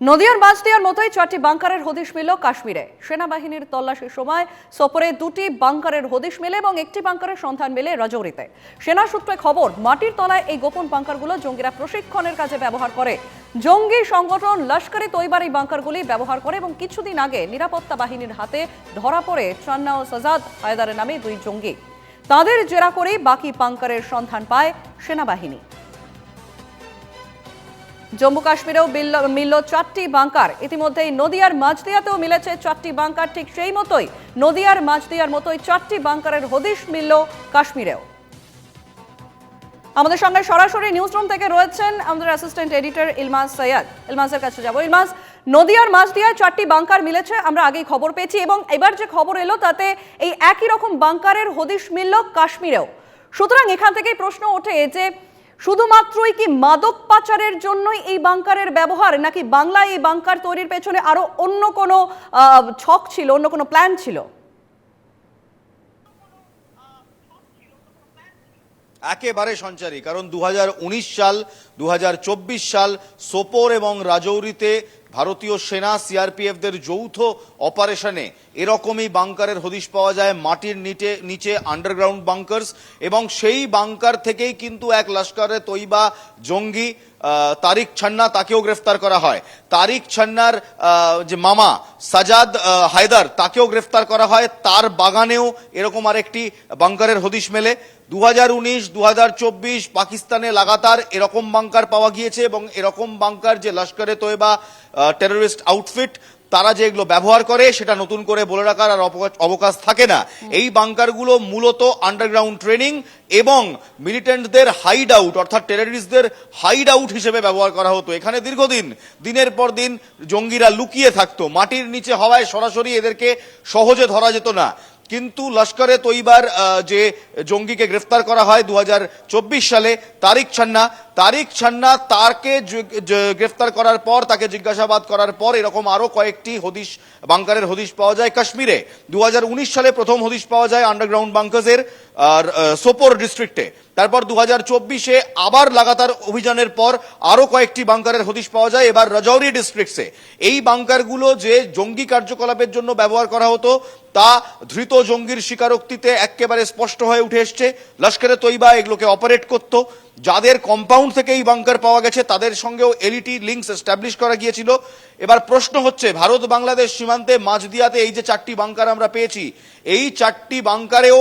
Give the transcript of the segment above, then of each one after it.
নদিয়ার দেওয়ার মতোই চারটি বাংকারের হদিশ মিলল কাশ্মীরে। সেনাবাহিনীর তল্লাশির সময় সফরে দুটি বাংকারের হদিশ মেলে এবং একটি বাংকারের সন্ধান মেলে রাজৌরিতে। সেনা সূত্রে খবর, মাটির তলায় এই গোপন বাংকারগুলো জঙ্গিরা প্রশিক্ষণের কাজে ব্যবহার করে। জঙ্গি সংগঠন লস্করে তৈবার এই বাংকারগুলি ব্যবহার করে এবং কিছুদিন আগে নিরাপত্তা বাহিনীর হাতে ধরা পড়ে চান্না ও সাজাদ, হায়দারের নামে দুই জঙ্গি। তাদের জেরা করেই বাকি বাংকারের সন্ধান পায় সেনাবাহিনী। জম্মু কাশ্মীরেও মিলল চারটি বাংকার। ইতিমধ্যেই নদিয়ার মাঝদিয়াতেও মিলেছে চারটি বাংকার। ঠিক সেই মতোই নদিয়ার মাঝদিয়ার মতোই চারটি বাংকারের হদিশ মিলল কাশ্মীরেও। আমাদের সঙ্গে সরাসরি নিউজ রুম থেকে রয়েছেন আমাদের অ্যাসিস্ট্যান্ট এডিটর ইলমাস সৈয়দ। ইলমাসের কাছে যাব। ইলমাস, নদিয়ার মাঝদিয়ায় চারটি বাংকার মিলেছে, আমরা আগেই খবর পেয়েছি এবং এবার যে খবর এলো তাতে এই একই রকম বাংকারের হদিশ মিলল কাশ্মীরেও। সুতরাং এখান থেকেই প্রশ্ন ওঠে যে শুধুমাত্রই কি মাদক পাচারের জন্যই এই বাংকারের ব্যবহার, নাকি বাংলায় এই বাংকার তৈরির পেছনে আরও অন্য কোনো ছক ছিল, অন্য কোনো প্ল্যান ছিল? একেবারে সঞ্চারী, কারণ দু হাজার উনিশ সাল দু হাজার চব্বিশ সাল সোপোর এবং রাজৌরিতে ভারতীয় সেনা সিআরপিএফদের যৌথ অপারেশনে এরকমই বাংকারের হদিশ পাওয়া যায় মাটির নিচে নিচে আন্ডারগ্রাউন্ড বাংকার্স এবং সেই বাংকার থেকেই কিন্তু এক লস্করে তৈবা জঙ্গি তারিক ছান্না তাকেও গ্রেফতার করা হয়। তারিক ছান্নার যে মামা সাজাদ হায়দার তাকেও গ্রেফতার করা হয়। তার বাগানেও এরকম আরেকটি বাংকারের হদিশ মেলে। দু হাজার উনিশ দু হাজার চব্বিশ পাকিস্তানে লাগাতার এরকম বাংকার পাওয়া গিয়েছে এবং এরকম বাংকার যে লস্করে তৈবা টেররিস্ট আউটফিট তারা যে এগুলো ব্যবহার করে সেটা নতুন করে বলে রাখার আর অবকাশ- অবকাশ থাকে না। এই বাংকারগুলো মূলত আন্ডারগ্রাউন্ড ট্রেনিং এবং মিলিটেন্টদের হাইড আউট অর্থাৎ টেররিস্টদের হাইড আউট হিসেবে ব্যবহার করা হতো। এখানে দীর্ঘদিন দিনের পর দিন জঙ্গিরা লুকিয়ে থাকতো। মাটির নিচে হওয়ায় সরাসরি এদেরকে সহজে ধরা যেত না। কিন্তু লস্করে তৈবার যে জঙ্গিকে গ্রেফতার করা হয় দু হাজার চব্বিশ সালে, তারিক ছান্না তারিক ছান্না জ- গ্রেফতার করার পর, তাকে জিজ্ঞাসাবাদ করার পর এরকম আরও কয়েকটি হদিশ, বাংকারের হদিশ পাওয়া যায় কাশ্মীরে। দু হাজার উনিশ সালে প্রথম হদিশ পাওয়া যায় আন্ডারগ্রাউন্ড বাংকার্সের আর সোপোর ডিস্ট্রিক্টে তারপর দু হাজার চব্বিশে আবার লাগাতার অভিযানের পর আরও কয়েকটি বাংকারের হদিশ পাওয়া যায়। এবার রাজৌরি ডিস্ট্রিক্টসে। এই বাংকারগুলো যে জঙ্গি কার্যকলাপের জন্য ব্যবহার করা হতো, তা ধৃত জঙ্গির স্বীকারোক্তিতে একেবারে স্পষ্ট হয়ে উঠে এসছে। লস্করে তৈবা এগুলোকে অপারেট করত। যাদের কম্পাউন্ড থেকে এই বাংকার পাওয়া গেছে, তাদের সঙ্গেও এলইটি লিঙ্কস এস্টাবলিশ করা গিয়েছিল। এবার প্রশ্ন হচ্ছে ভারত বাংলাদেশ সীমান্তে মাঝদিয়াতে এই যে চারটি বাংকার আমরা পেয়েছি, এই চারটি বাংকারেও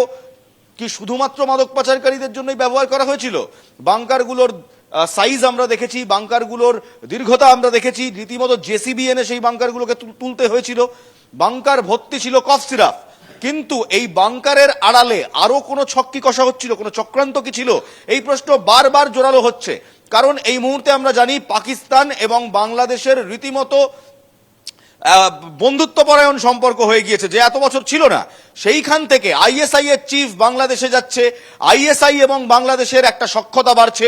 কি শুধুমাত্র মাদক পাচারকারীদের জন্যই ব্যবহার করা হয়েছিল? বাংকারগুলোর সাইজ আমরা দেখেছি, বাংকারগুলোর দীর্ঘতা আমরা দেখেছি, রীতিমতো জেসিবি এনে সেই বাংকারগুলোকে তুল- তুলতে হয়েছিল। বাংকার ভর্তি ছিল কফ সিরাপ। কিন্তু এই বাংকারের আড়ালে আরও কোনো ছক্কি কষা হচ্ছিল, কোনো চক্রান্ত কি ছিল? এই প্রশ্ন বারবার জোরালো হচ্ছে। কারণ এই মুহূর্তে আমরা জানি পাকিস্তান এবং বাংলাদেশের রীতিমতো বন্ধুত্বপরায়ণ সম্পর্ক হয়ে গিয়েছে, যে এত বছর ছিল না। সেইখান থেকে আইএসআই এর চিফ বাংলাদেশে যাচ্ছে আইএসআই এবং বাংলাদেশের একটা সক্ষতা বাড়ছে।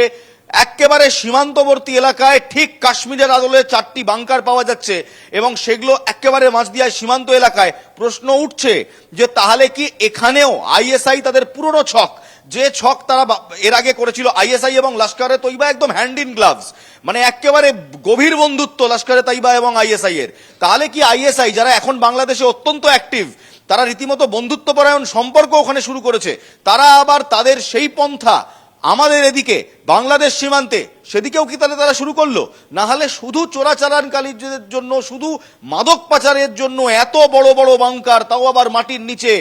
একেবারে সীমান্তবর্তী এলাকায় ঠিক কাশ্মীরের আদলে চারটি বাংকার পাওয়া যাচ্ছে এবং সেগুলো একেবারে মাঝদিয়ায় সীমান্ত এলাকায়। প্রশ্ন উঠছে যে তাহলে কি এখানেও আইএসআই তাদের পুরনো ছক যে ছক তারা এর আগে করেছিল আইএসআই এবং লস্করে তৈবা একদম হ্যান্ড ইন গ্লাভস মানে একেবারে গভীর বন্ধুত্ব লস্করে তৈবা এবং আইএসআই এর। তাহলে কি আইএসআই, যারা এখন বাংলাদেশে অত্যন্ত অ্যাক্টিভ তারা রীতিমতো বন্ধুত্বপরায়ণ সম্পর্ক ওখানে শুরু করেছে। তারা আবার তাদের সেই পন্থা আমাদের এদিকে, বাংলাদেশ সীমান্তে, সেদিকেও কি তাহলে তারা শুরু করল? না হলে শুধু চোরাচালানকারীদের জন্য, শুধু মাদক পাচারের জন্য এত বড় বড় বাংকার, তাও আবার মাটির নিচে।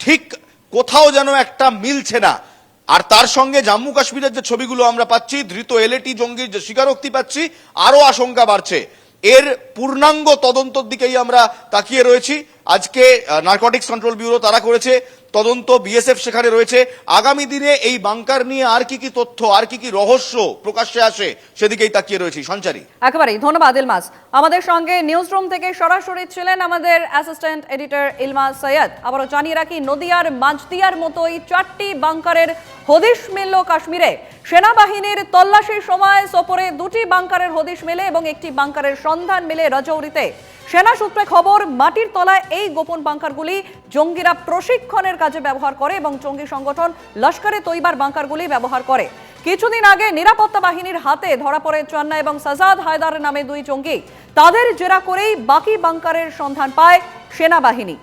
ঠিক কোথাও যেন একটা মিলছে না। আর তার সঙ্গে জম্মু কাশ্মীরের যে ছবিগুলো আমরা পাচ্ছি, ধৃত এলএটি জঙ্গির যে স্বীকারোক্তি পাচ্ছি, আরও আশঙ্কা বাড়ছে। এর পূর্ণাঙ্গ তদন্তর দিকেই আমরা তাকিয়ে রয়েছি। আজকে নার্কটিক্স কন্ট্রোল ব্যুরো তারা করেছে, তদন্ত বিএসএফ সেখানে রয়েছে। আগামী দিনে এই বাংকার নিয়ে আর কি কি তথ্য, আর কি কি রহস্য প্রকাশ্যে আসে, সেদিকেই তাকিয়ে রয়েছি। সঞ্চারী। একেবারেই, ধন্যবাদ ইলমাস। আমাদের সঙ্গে নিউজ রুম থেকে সরাসরি ছিলেন আমাদের অ্যাসিস্ট্যান্ট এডিটর ইলমাস সৈয়দ। আবারও জানিয়ে রাখি, নদিয়ার মাঝদিয়ার মতোই চারটি বাংকারের হদিশ মিলল কাশ্মীরে। সেনাবাহিনীর তল্লাশির সময় সফরে দুটি বাংকারের হদিশ মেলে এবং একটি বাংকারের সন্ধান মেলে রাজৌরিতে। সেনা সূত্রে খবর, মাটির তলায় এই গোপন বাংকারগুলি জঙ্গিরা প্রশিক্ষণের কাজে ব্যবহার করে এবং জঙ্গি সংগঠন লস্করে তৈবার বাংকারগুলি ব্যবহার করে। কিছুদিন আগে নিরাপত্তা বাহিনীর হাতে ধরা পড়ে চন্না এবং সাজাদ হায়দার নামে দুই জঙ্গি। তাদের জেরা করেই বাকি বাংকারের সন্ধান পায় সেনাবাহিনী।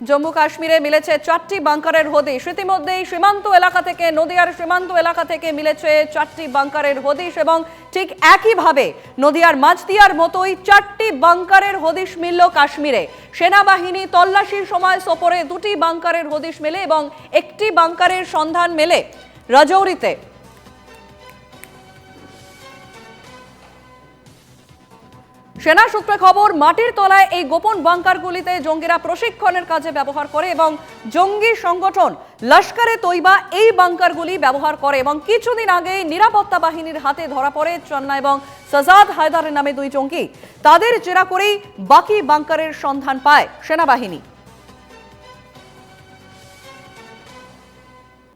জম্মু কাশ্মীরে মিলেছে চারটি বাংকারের হদিশ। ইতিমধ্যেই সীমান্ত এলাকা থেকে, নদিয়ার সীমান্ত এলাকা থেকে মিলেছে চারটি বাংকারের হদিশ এবং ঠিক একইভাবে নদিয়ার মাঝদিয়ার মতোই চারটি বাংকারের হদিশ মিলল কাশ্মীরে। সেনাবাহিনী তল্লাশির সময় সফরে দুটি বাংকারের হদিশ মেলে এবং একটি বাংকারের সন্ধান মেলে রাজৌরিতে। সেনা সূত্রে খবর, মাটির তলায় এই গোপন বাংকারগুলিতে জঙ্গিরা প্রশিক্ষণের কাজে ব্যবহার করে এবং জঙ্গি সংগঠন লস্করে তৈবা এই বাংকারগুলি ব্যবহার করে এবং কিছুদিন আগে নিরাপত্তা বাহিনীর হাতে ধরা পড়ে চন্না এবং সাজাদ হায়দারের নামে দুই জঙ্গি। তাদের জেরা করেই বাকি বাংকারের সন্ধান পায় সেনাবাহিনী।